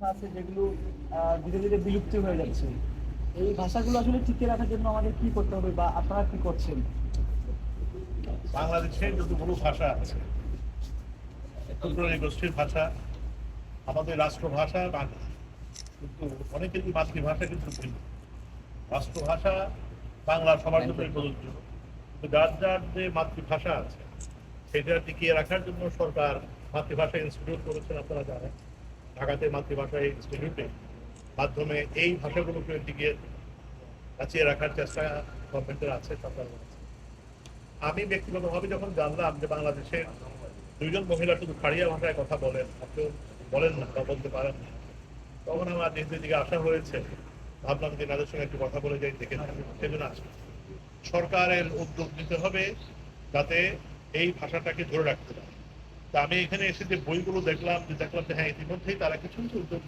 ভাষা আছে যেগুলো ধীরে ধীরে বিলুপ্তি হয়ে যাচ্ছে। এই ভাষাগুলো আসলে টিকিয়ে রাখার জন্য আমাদের কি করতে হবে বা আপনারা কি করছেন? বাংলাদেশে যতগুলো ভাষা আছে গোষ্ঠীর ভাষা, আমাদের রাষ্ট্রভাষা বাংলা, কিন্তু অনেকেরই মাতৃভাষা কিন্তু ভিন্ন। রাষ্ট্রভাষা বাংলা সবার জন্যই প্রযোজ্য। যার যার যে মাতৃভাষা আছে, সেটা টিকিয়ে রাখার জন্য সরকার মাতৃভাষা ইনস্টিটিউট করেছেন, আপনারা জানেন। ঢাকাতে মাতৃভাষা ইনস্টিটিউটে মাধ্যমে এই ভাষাগুলোকে টিকিয়ে বাঁচিয়ে রাখার চেষ্টা গভর্নমেন্টের আছে, সরকার আমি ব্যক্তিগতভাবে যখন জানলাম যে বাংলাদেশে দুইজন মহিলা শুধু খাড়িয়া ভাষায় কথা বলেন আপনি বলেন না বা বলতে পারেন না, তখন আমার নিজেদের দিকে আসা হয়েছে, ভাবলাম যে তাদের সঙ্গে একটু কথা বলে যাই, দেখে সেজন্য আসি সরকারের উদ্যোগ নিতে হবে যাতে এই ভাষাটাকে ধরে রাখতে পারে। তা আমি এখানে এসে যে বইগুলো দেখলাম, যে দেখলাম যে হ্যাঁ ইতিমধ্যেই তারা কিছু কিছু উদ্যোগ